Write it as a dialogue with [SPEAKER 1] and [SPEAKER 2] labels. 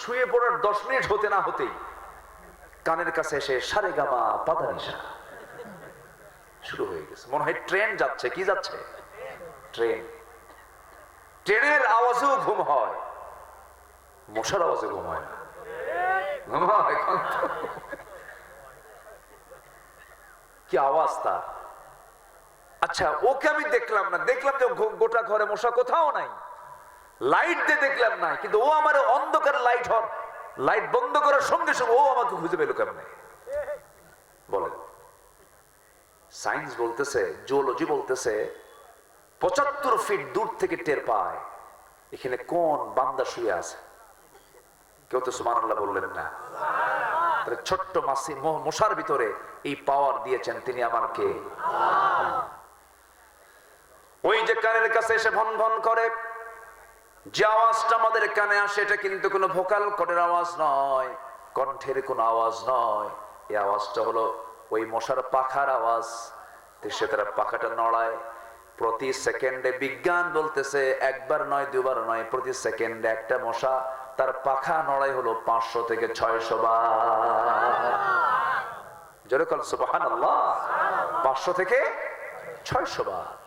[SPEAKER 1] শুয়ে পড়ার দশ মিনিট হতে না হতেই কানের কাছে এসে সারে গামা পাদানিসা শুরু হয়ে গেছে। মনে হয় ট্রেন যাচ্ছে। কি যাচ্ছে? ট্রেন। ট্রেনের আওয়াজেও ঘুম হয়। মশার আওয়াজে ঘুম হয় না। কি আওয়াজ তা আচ্ছা ওকে আমি দেখলাম না। দেখলাম যে গোটা ঘরে মশা কোথাও নাই। লাইট দিয়ে দেখলাম না, কিন্তু ও আমার অন্ধকার লাইট হন। লাইট বন্ধ করার সঙ্গে সঙ্গে ও আমাকে খুঁজে পেল কেমনে? বলেন সায়েন্স বলতেছে জুওলজি বলতেছে, পঁচাত্তর ফিট দূর থেকে টের পায়, এখানে কোন বান্দা শুয়ে আছে? কেউ তো সুমান বললেন না। ছোট্ট মাসি মশার ভিতরে এই পাওয়ার দিয়েছেন তিনি আমার কে ওই যে কানের কাছে এসে ভন ভন করে যে আওয়াজটা আমাদের কানে আসে, এটা কিন্তু কোনো ভোকাল কটের আওয়াজ নয়, কণ্ঠের কোনো আওয়াজ নয়। এই আওয়াজটা হলো ওই মশার পাখার আওয়াজ। সে তারা পাখাটা নড়ায়। প্রতি সেকেন্ডে বিজ্ঞান বলতেছে, একবার নয়, দুবার নয়, প্রতি সেকেন্ডে একটা মশা তার পাখা নড়াই হলো পাঁচশো থেকে ছয়শো বার। জোরে কল সুবহানাল্লাহ। পাঁচশো থেকে ছয়শো বার।